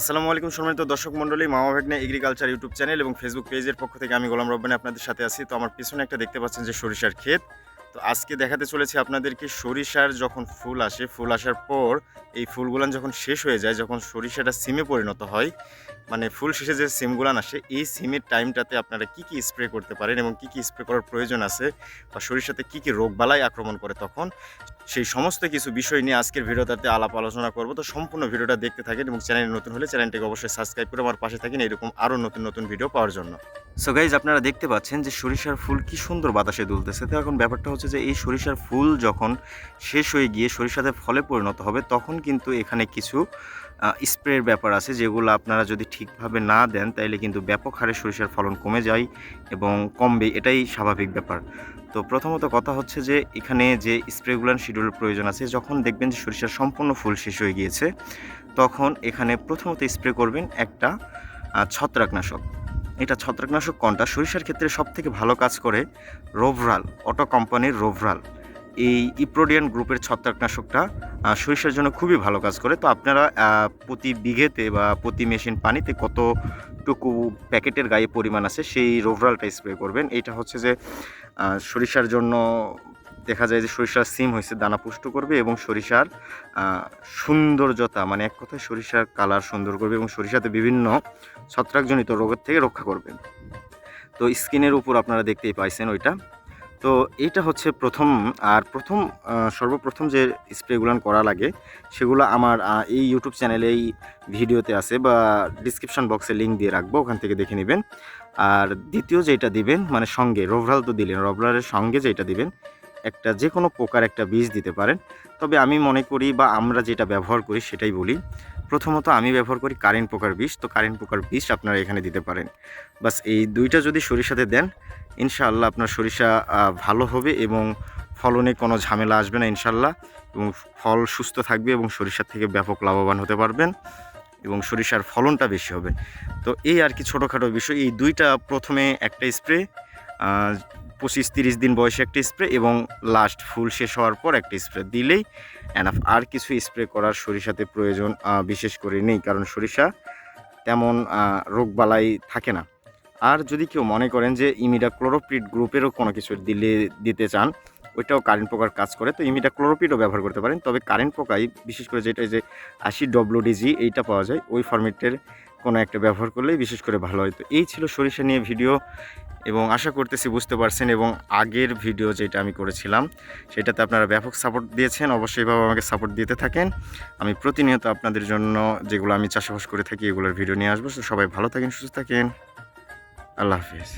আসসালামু আলাইকুম সম্মানিত দর্শক মণ্ডলী, মামা ভাগ্নে এগ্রিকালচার ইউটিউব চ্যানেল এবং ফেসবুক পেজের পক্ষ থেকে আমি গোলাম রব্বানি আপনাদের সাথে আছি। তো আমার পিছনে একটা দেখতে পাচ্ছেন যে সরিষার ক্ষেত। তো আজকে দেখাতে চলেছি আপনাদেরকে সরিষার যখন ফুল আসে, ফুল আসার পর এই ফুলগুলান যখন শেষ হয়ে যায়, যখন সরিষাটা সিমে পরিণত হয় মানে ফুল শেষে যে সিমগুলান আসে, এই সিমের টাইমটাতে আপনারা কি কি স্প্রে করতে পারেন এবং কি কি স্প্রে করার প্রয়োজন আছে বা সরিষাতে কি কি রোগবালাই আক্রমণ করে তখন, সেই সমস্ত কিছু বিষয় নিয়ে আজকের ভিডিওটাতে আলাপ আলোচনা করব। তো সম্পূর্ণ ভিডিওটা দেখতে থাকেন এবং চ্যানেল নতুন হলে চ্যানেলটিকে অবশ্যই সাবস্ক্রাইব করে আমার পাশে থাকেন। এরকম আরও নতুন নতুন ভিডিও পাওয়ার জন্য। সো গাইজ আপনারা দেখতে পাচ্ছেন যে সরিষার ফুল কি সুন্দর বাতাসে দুলতেছে। তো এখন ব্যাপারটা হচ্ছে যে এই সরিষার ফুল যখন শেষ হয়ে গিয়ে সরিষাতে ফলে পরিণত হবে, তখন কিন্তু এখানে কিছু স্প্রের ব্যাপার আছে যেগুলো আপনারা যদি ঠিকভাবে না দেন, তাইলে কিন্তু ব্যাপক হারে সরিষার ফলন কমে যায় এবং কমবে। এটাই স্বাভাবিক ব্যাপার। তো প্রথমত কথা হচ্ছে যে এখানে যে স্প্রেগুলান শিডিউলের প্রয়োজন আছে, যখন দেখবেন যে সরিষার সম্পূর্ণ ফুল শেষ হয়ে গিয়েছে, তখন এখানে প্রথমত স্প্রে করবেন একটা ছত্রাকনাশক। এটা ছত্রাকনাশক কোনটা? সরিষার ক্ষেত্রে সব থেকে ভালো কাজ করে রোভরাল, অটো কোম্পানির রোভরাল। এই ইপ্রোডিয়ান গ্রুপের ছত্রাকনাশকটা সরিষার জন্য খুবই ভালো কাজ করে। তো আপনারা প্রতি বিঘেতে বা প্রতি মেশিন পানিতে কতটুকু প্যাকেটের গায়ে পরিমাণ আছে, সেই রোভরালটা স্প্রে করবেন। এটা হচ্ছে যে সরিষার জন্য দেখা যায় যে সরিষার সিম হয়েছে দানা পুষ্ট করবে এবং সরিষার সৌন্দর্যতা মানে এক কথায় সরিষার কালার সুন্দর করবে এবং সরিষাতে বিভিন্ন ছত্রাকজনিত রোগের থেকে রক্ষা করবে। তো স্কিনের উপর আপনারা দেখতেই পাইছেন ওইটা। তো এইটা হচ্ছে প্রথম, আর প্রথম সর্বপ্রথম যে স্প্রেগুলান করা লাগে, সেগুলো আমার এই ইউটিউব চ্যানেলে এই ভিডিওতে আছে বা ডিসক্রিপশন বক্সে লিঙ্ক দিয়ে রাখব, ওখান থেকে দেখে নেবেন। আর দ্বিতীয় যেটা দিবেন মানে সঙ্গে রোভরাল তো দিলেন রোভরালের সঙ্গে যেটা দিবেন একটা যে কোনো প্রকার একটা বীজ দিতে পারেন। তবে আমি মনে করি বা আমরা যেটা ব্যবহার করি সেটাই বলি। প্রথমত আমি ব্যবহার করি কারেন্ট পোকার বিষ। তো কারেন্ট পোকার বিষ আপনারা এখানে দিতে পারেন। বাস এই দুইটা যদি সরিষাতে দেন, ইনশাআল্লাহ আপনার সরিষা ভালো হবে এবং ফলনে কোনো ঝামেলা আসবে না ইনশাল্লাহ এবং ফল সুস্থ থাকবে এবং সরিষার থেকে ব্যাপক লাভবান হতে পারবেন এবং সরিষার ফলনটা বেশি হবে। তো এই আর কি ছোটোখাটো বিষয়। এই দুইটা প্রথমে একটা স্প্রে পঁচিশ তিরিশ দিন বয়সে একটা স্প্রে এবং লাস্ট ফুল শেষ হওয়ার পর একটা স্প্রে দিলেই এনাফ আর কিছু স্প্রে করার সরিষাতে প্রয়োজন বিশেষ করে নেই, কারণ সরিষা তেমন রোগবালাই থাকে না। আর যদি কেউ মনে করেন যে ইমিডা ক্লোরোপ্রিড গ্রুপেরও কোনো কিছু দিলে, দিতে চান, ওইটাও কারেন্ট পোকার কাজ করে, তো ইমিডা ক্লোরোপ্রিডও ব্যবহার করতে পারেন। তবে কারেন্ট পোকাই বিশেষ করে যেটা যে আশি ডব্লিউডিজি এইটা পাওয়া যায়, ওই ফরম্যাটের কোনো একটা ব্যবহার করলেই বিশেষ করে ভালো হয়। তো এই ছিল সরিষা নিয়ে ভিডিও এবং আশা করতেছি বুঝতে পারছেন এবং আগের ভিডিও যেটা আমি করেছিলাম, সেটাতে আপনারা ব্যাপক সাপোর্ট দিয়েছেন। অবশ্যইভাবে আমাকে সাপোর্ট দিতে থাকেন। আমি প্রতিনিয়ত আপনাদের জন্য যেগুলো আমি চাষবাস করে থাকি, এগুলোর ভিডিও নিয়ে আসব। সবাই ভালো থাকেন, সুস্থ থাকেন। আল্লাহ হাফিজ।